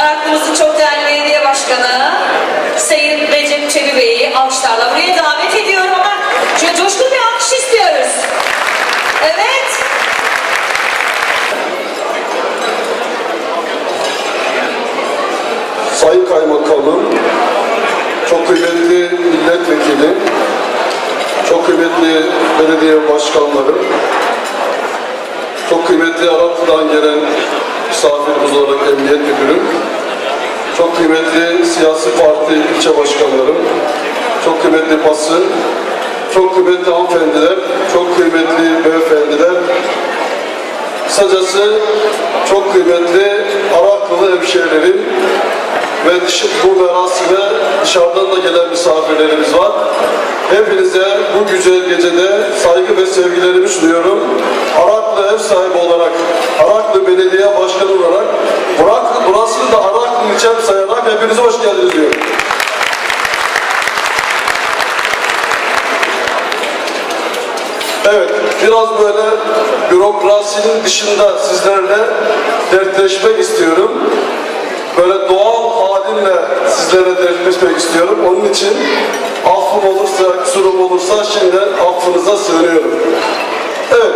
Araklımızın çok değerli belediye başkanı Sayın Recep Çebi Bey'i alkışlarla buraya davet ediyorum ama şöyle coşkun bir alkış istiyoruz. Evet. Sayın Kaymakamım, çok kıymetli milletvekili, çok kıymetli belediye başkanları, çok kıymetli Araplı'dan gelen misafirimiz olarak Emniyet kıymetli siyasi parti ilçe başkanlarım, çok kıymetli basın, çok kıymetli hanımefendiler, çok kıymetli beyefendiler, kısacası çok kıymetli Araklılı hemşehrilerim, ve dışı, bu merasime dışarıdan da gelen misafirlerimiz var. Hepinize bu güzel gecede saygı ve sevgilerimi sunuyorum. Araklı ev sahibi olarak, Araklı Belediye Başkanı olarak, hepinize hoş geldiniz diyorum. Evet, biraz böyle bürokrasinin dışında sizlerle dertleşmek istiyorum böyle doğal halimle sizlere dertleşmek istiyorum. Onun için affım olursa, kusurum olursa şimdiden affınıza sığınıyorum. Evet,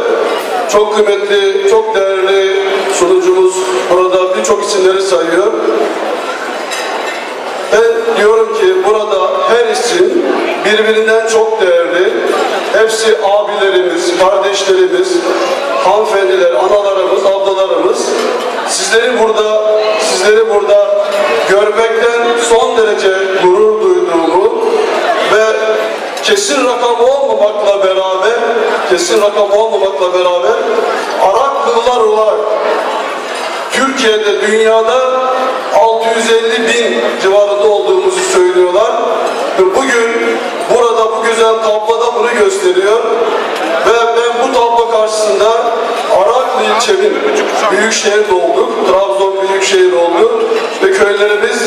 çok kıymetli, çok değerli sunucumuz burada birçok isimleri sayıyor. Diyorum ki burada her isim birbirinden çok değerli. Hepsi abilerimiz, kardeşlerimiz, hanımefendiler, analarımız, ablalarımız. Sizleri burada, sizleri burada görmekten son derece gurur duyduğumu ve kesin rakam olmamakla beraber, kesin rakam olmamakla beraber Araklılar olarak Türkiye'de, dünyada 650 bin civarında olduğumuzu söylüyorlar. Ve bugün burada bu güzel tabloda bunu gösteriyor. Ve ben bu tablo karşısında Araklı ilçemin büyük şehir olduk. Trabzon büyük şehir oldu. Ve köylerimiz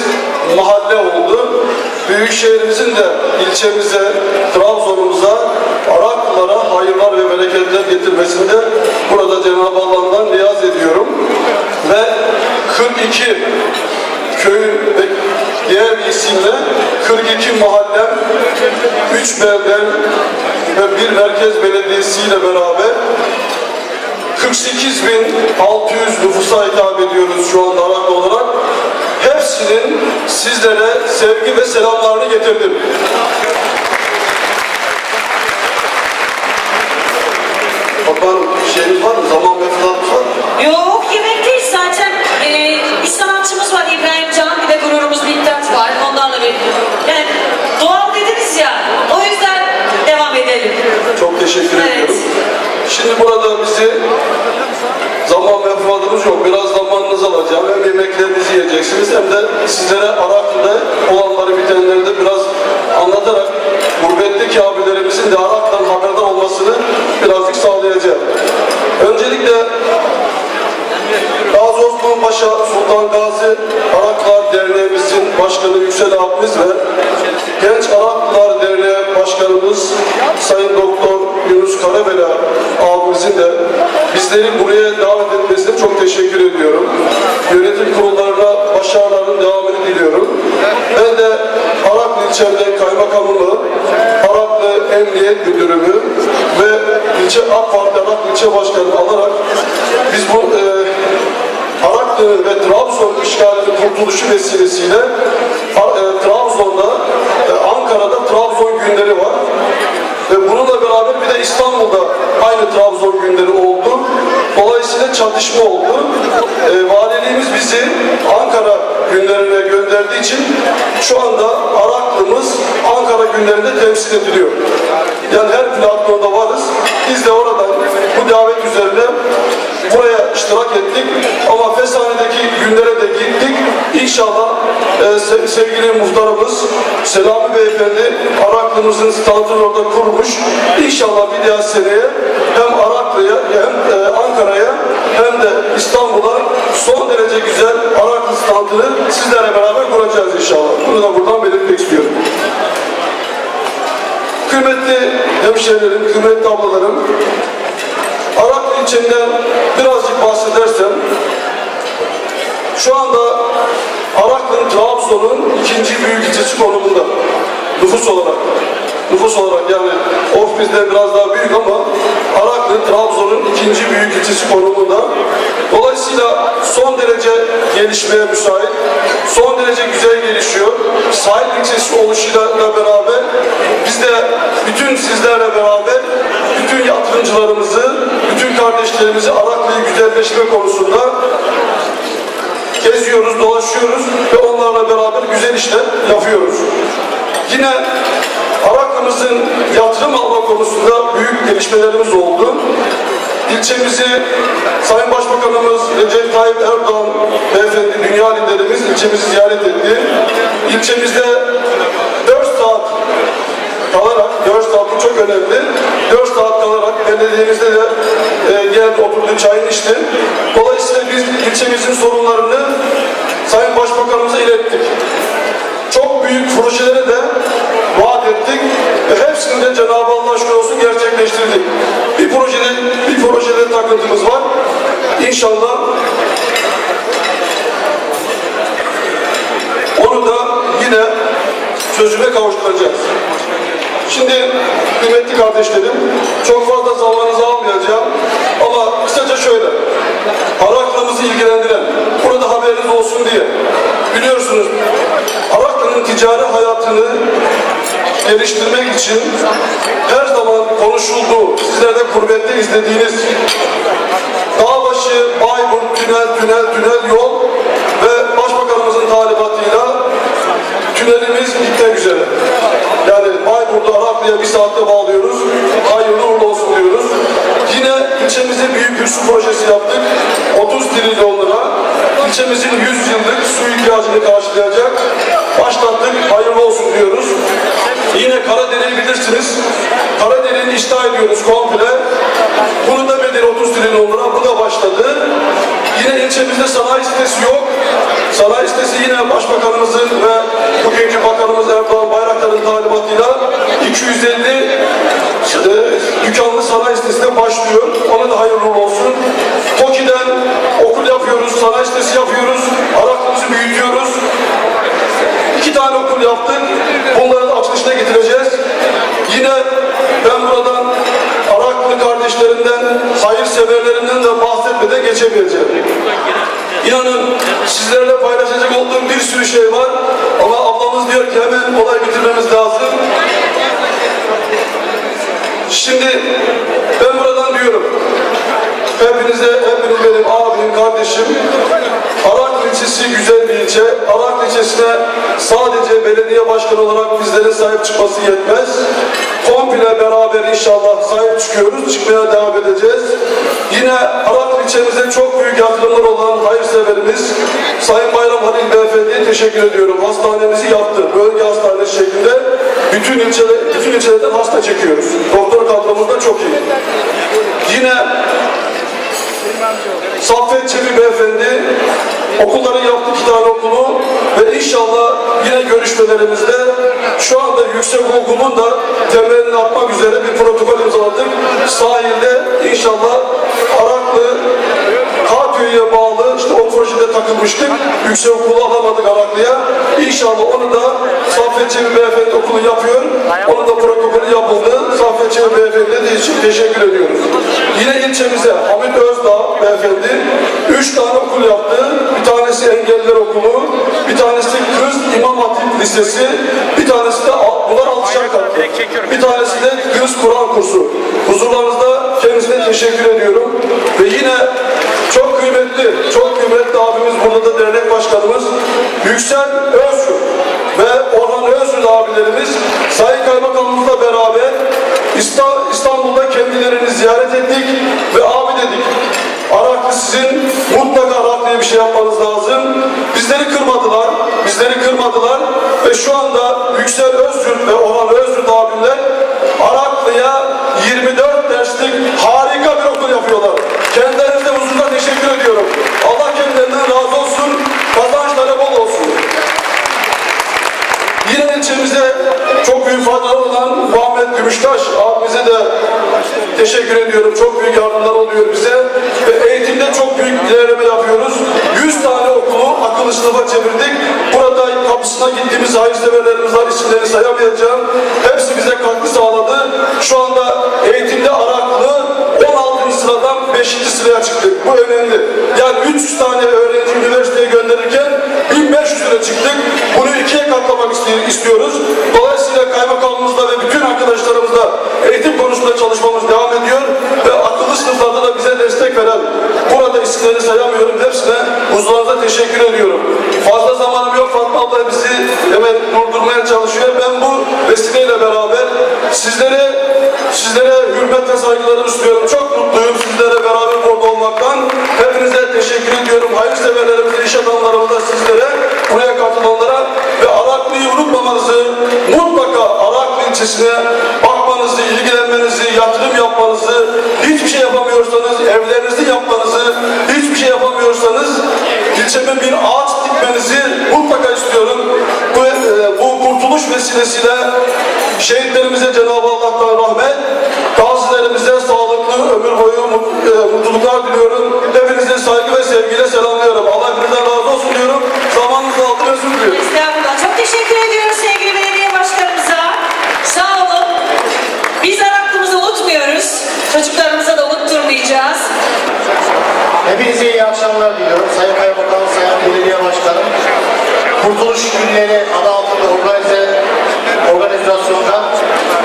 mahalle oldu. Büyük şehrimizin de ilçemize, Trabzon'umuza, Araklılara hayırlar ve bereketler getirmesinde burada Cenab-ı Allah'tan niyaz ediyorum. Ve 42 köyün ve diğer isimle 42 mahallem, 3 belden ve bir merkez belediyesiyle beraber 48.600 nüfusa hitap ediyoruz şu anda Araklı olarak. Hepsinin sizlere sevgi ve selamlarını getirdim. Bakalım şeyimiz var mı? Zaman mefrudatımız var teşekkür Evet. ediyorum. Şimdi burada bizi zaman mefruatımız yok. Biraz zamanınızı alacağım. Hem yemeklerinizi yiyeceksiniz hem de sizlere Araklı'da olanları bitenleri de biraz anlatarak gurbetteki abilerimizin de Arak'tan haberdar olmasını birazcık sağlayacağım. Öncelikle Gazi Osman Paşa Sultan Gazi Araklılar Derneğimizin başkanı Yüksel abimiz ve Genç Derneği Başkanımız Sayın Doktor Yunus Karabela abimizin de bizleri buraya davet etmesine çok teşekkür ediyorum. Yönetim kurullarına başarıların devamını diliyorum. Ben de Araklı ilçemde kaymakamımı, Araklı Emniyet Müdürümü ve ilçe AK Parti ilçe başkanı alarak biz bu e, Araklı ve Trabzon işgalinin kurtuluşu vesilesiyle e, Trabzon'da, e, Ankara'da Trabzon günleri var. Ve bununla beraber bir de İstanbul'da aynı Trabzon günleri oldu. Dolayısıyla çatışma oldu. E, valiliğimiz bizi Ankara günlerine gönderdiği için şu anda Araklımız Ankara günlerinde temsil ediliyor. Yani her platformda varız. Biz de oradan bu davet üzerine buraya iştirak ettik. Ama Fesane'deki günlere de gittik. İnşallah e, se- sevgili muhtarımız Selami Beyefendi Araklımızın standını orada kurmuş. İnşallah bir daha seneye hem Araklı'ya hem e, Ankara'ya hem de İstanbul'a son derece güzel Araklı standını sizlerle beraber kuracağız inşallah. Bunu da buradan belirtmek istiyorum. Kıymetli hemşehrilerim, kıymetli ablalarım, Araklı ilçemden birazcık bahsedersem, şu anda ikinci büyük ilçesi konumunda. Nüfus olarak. Nüfus olarak yani of bizde biraz daha büyük ama Araklı Trabzon'un ikinci büyük ilçesi konumunda. Dolayısıyla son derece gelişmeye müsait, son derece güzel gelişiyor. Sahil ilçesi oluşuyla beraber biz de bütün sizlerle beraber bütün yatırımcılarımızı, bütün kardeşlerimizi Araklı'yı güzelleştirme konusunda geziyoruz, dolaşıyoruz ve onlarla beraber güzel işler yapıyoruz. Yine Araklımızın yatırım alma konusunda büyük gelişmelerimiz oldu. İlçemizi Sayın Başbakanımız Recep Tayyip Erdoğan beyefendi dünya liderimiz ilçemizi ziyaret etti. İlçemizde 4 saat kalarak, 4 saat çok önemli. 4 saat belediyemizde de e, geldi oturdu çayını içti. Dolayısıyla biz ilçemizin sorunlarını Sayın Başbakanımıza ilettik. Çok büyük projeleri de vaat ettik ve hepsini de Cenab-ı Allah aşkına olsun gerçekleştirdik. Bir projede, bir projede takıntımız var. İnşallah onu da yine çözüme kavuşturacağız. Şimdi kıymetli kardeşlerim, çok fazla zamanınızı almayacağım ama kısaca şöyle, Araklımızı ilgilendiren, burada haberiniz olsun diye, biliyorsunuz Araklı'nın ticari hayatını geliştirmek için her zaman konuşulduğu, sizler de kurbette izlediğiniz Dağbaşı, Bayburt, tünel, tünel, tünel yol ve Başbakanımızın talimatıyla tünelimiz bitmek üzere. Yani Araklı'ya bir saatte bağlıyoruz. Hayırlı uğurlu olsun diyoruz. Yine ilçemize büyük bir su projesi yaptık. 30 trilyon lira. İlçemizin 100 yıllık su ihtiyacını karşılayacak. Başlattık. Hayırlı olsun diyoruz. Yine Karadere'yi bilirsiniz. Karadere'yi iştah ediyoruz komple. Bunun da bedeli 30 trilyon lira. Bu da başladı. Yine ilçemizde sanayi sitesi yok. Sanayi sitesi yine Başbakanımızın ve bugünkü Bakanımız Erdoğan Bayraktar'ın talimatıyla 250 e, dükkanlı sanayi sitesine başlıyor. Ona da hayırlı bitirmemiz lazım. Şimdi ben buradan diyorum hepinize, hepiniz benim abim, kardeşim Arak ilçesi güzel bir ilçe. Arak ilçesine sadece belediye başkanı olarak bizlerin sahip çıkması yetmez. Komple beraber inşallah sahip çıkıyoruz. Çıkmaya devam edeceğiz. Yine Arak ilçemize çok büyük yatırımlar olan hayırseverimiz Sayın Bayram Halil Beyefendi'ye teşekkür ediyorum. Hastanemizi yaptı. Bölge hastanesi şeklinde bütün ilçeler, bütün ilçelerden hasta çekiyoruz. Doktor kadromuz da çok iyi. Yine Saffet Çebi Beyefendi okulları yaptı iki tane okulu ve inşallah yine görüşmelerimizde şu anda yüksek okulun da temelini atmak üzere bir protokol imzaladık. Sahilde inşallah Araklı KTÜ'ye bağlı işte o projede takılmıştık. Yüksek okulu alamadık Araklı'ya. İnşallah onu da Saffet Çebi Beyefendi okulu yapıyor. Onun da protokolü yapıldı. Saffet Çebi Beyefendi'ye de için teşekkür ediyoruz. Yine ilçemize Hamit Özdağ Beyefendi üç tane okul yaptı. Bir tanesi engelliler okulu, bir tanesi kız İmam Hatip Lisesi, bir tanesi de bunlar altışar katlı. Bir tanesi de kız Kur'an kursu. Huzurlarınızda kendisine teşekkür ediyorum. Ve yine çok kıymetli, çok kıymetli abimiz burada da dernek başkanımız Yüksel Özgür ve Orhan Özgür abilerimiz Sayın Kaymakamımızla beraber İstanbul'da kendilerini ziyaret ettik ve abi dedik Araklı sizin mutlaka Araklı'ya bir şey yapmanız lazım. Bizleri kırmadılar, bizleri kırmadılar ve şu anda Yüksel Özgür ve Orhan Özgür abimler Araklı'ya 24 derslik harika bir okul yapıyorlar. Kendilerinize huzurda teşekkür ediyorum. Allah kendilerinden razı olsun, kazançları bol olsun. Yine ilçemize çok büyük faydalar olan Muhammed Gümüştaş abimize de teşekkür ediyorum. Çok büyük yardımlar oluyor bize. Ve eğitimde çok büyük ilerleme yapıyoruz. 100 tane okulu akıllı sınıfa çevirdik. Burada kapısı toplantısına gittiğimiz hayırseverlerimiz var, isimlerini sayamayacağım. Hepsi bize katkı sağladı. Şu anda eğitimde Araklı 16. sıradan 5. sıraya çıktık. Bu önemli. Yani 300 tane öğrenci üniversiteye gönderirken 1500 lira çıktık. Bunu ikiye katlamak isti- istiyoruz. İlçesine bakmanızı, ilgilenmenizi, yatırım yapmanızı, hiçbir şey yapamıyorsanız evlerinizi yapmanızı, hiçbir şey yapamıyorsanız ilçeme bir ağaç dikmenizi mutlaka istiyorum. Bu, e, bu kurtuluş vesilesiyle şehitlerimize Cenab-ı Allah'tan rahmet, gazilerimize sağlıklı ömür boyu mut- e, mutluluklar diliyorum. Hepinize saygı ve sevgiyle selamlıyorum. Allah hepinizden razı olsun diyorum. Zamanınızı aldım özür diliyorum. Estağfurullah. Çok teşekkür ediyoruz sevgili belediye başkanımıza. Sağ olun. Biz Araklımızı unutmuyoruz. Çocuklarımıza da unutturmayacağız. Hepinize iyi akşamlar diliyorum. Sayın Kaymakam, Sayın Belediye Başkanım. Kurtuluş Günleri adı altında organize organizasyonda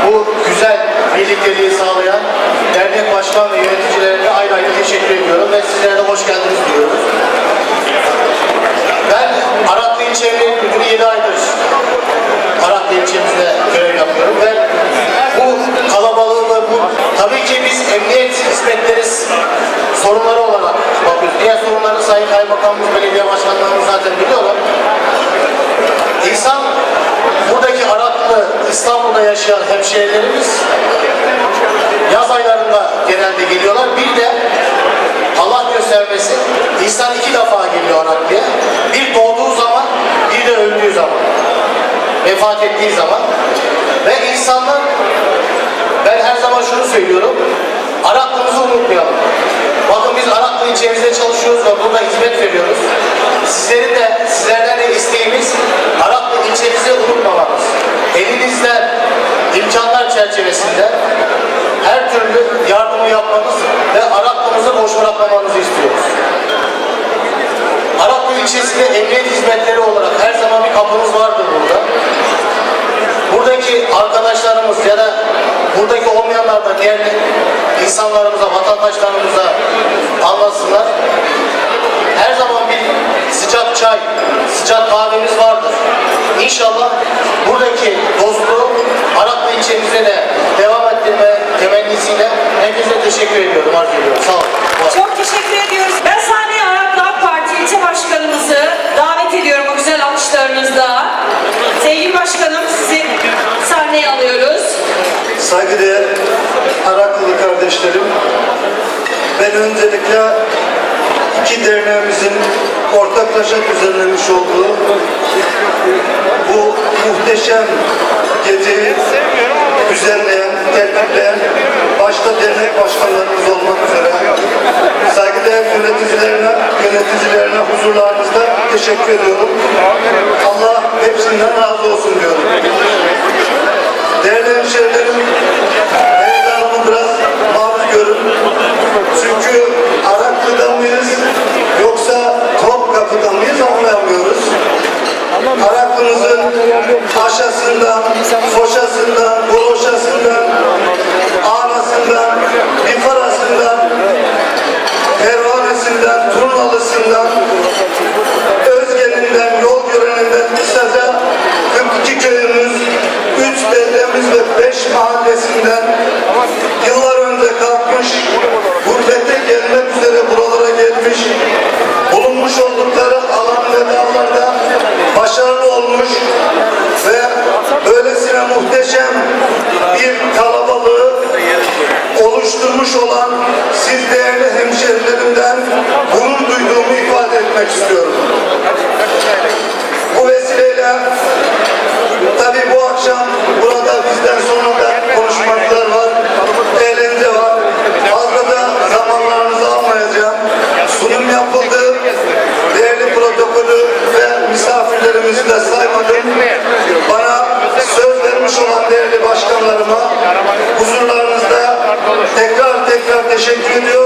bu güzel birlikteliği sağlayan dernek başkan ve yöneticilerine ayrı ayrı teşekkür ediyorum ve sizlere de hoş geldiniz diyoruz. Ben Araklı İlçe Emniyet Müdürü 7 aydır Araklı ilçemizde görev yapıyorum ve bu kalabalığı ve bu tabii ki biz emniyet hizmetleri sorunları olarak bakıyoruz. Diğer sorunları Sayın Kaymakamımız, Belediye Başkanlarımız zaten biliyorlar. İnsan buradaki Araklı, İstanbul'da hemşehrilerimiz yaz aylarında genelde geliyorlar. Bir de Allah göstermesin insan iki defa geliyor Araklı'ya. Bir doğduğu zaman, bir de öldüğü zaman. Vefat ettiği zaman. Ve insanlar ben her zaman şunu söylüyorum. Araklımızı unutmayalım. Bakın biz Araklı ilçemizde çalışıyoruz ve burada hizmet veriyoruz. Sizlerin de, sizlerden de isteğimiz Araklı ilçemizi unutmamanız. Elinizde imkanlar çerçevesinde her türlü yardımı yapmanız ve Araklımızı boş bırakmamanızı istiyoruz. Araklı ilçesinde emniyet hizmetleri olarak her zaman bir kapımız vardır burada. Buradaki arkadaşlarımız ya da buradaki olmayanlar da diğer insanlarımıza, vatandaşlarımıza anlatsınlar. Her zaman bir sıcak çay, sıcak kahvemiz vardır. İnşallah buradaki dostluğu Araklı ilçemizde de devam ettirme temennisiyle herkese teşekkür ediyorum, arz ediyorum. Sağ olun. Çok teşekkür ediyoruz. Ben sahneye Araklı AK Parti ilçe başkanımızı davet ediyorum o güzel alkışlarınızla. Sevgili başkanım sizi sahneye alıyoruz. Saygıdeğer Araklılı kardeşlerim, ben öncelikle iki derneğimizin ortaklaşa düzenlemiş olduğu bu muhteşem geceyi düzenleyen, tertipleyen başta dernek başkanlarımız olmak üzere saygıdeğer yöneticilerine, yöneticilerine huzurlarınızda teşekkür ediyorum. Allah hepsinden razı olsun diyorum. 5 mahallesinden yıllar önce kalkmış, gurbete gelmek üzere buralara gelmiş, bulunmuş oldukları alan ve dağlarda başarılı olmuş ve böylesine muhteşem bir kalabalığı oluşturmuş olan siz değerli hemşerilerimden gurur duyduğumu ifade etmek istiyorum. Bu vesileyle tabii bu akşam burada bizden sonra da konuşmalar var, eğlence var. Fazla da zamanlarınızı almayacağım. Sunum yapıldı. Değerli protokolü ve misafirlerimizi de saymadım. Teşekkür ediyor.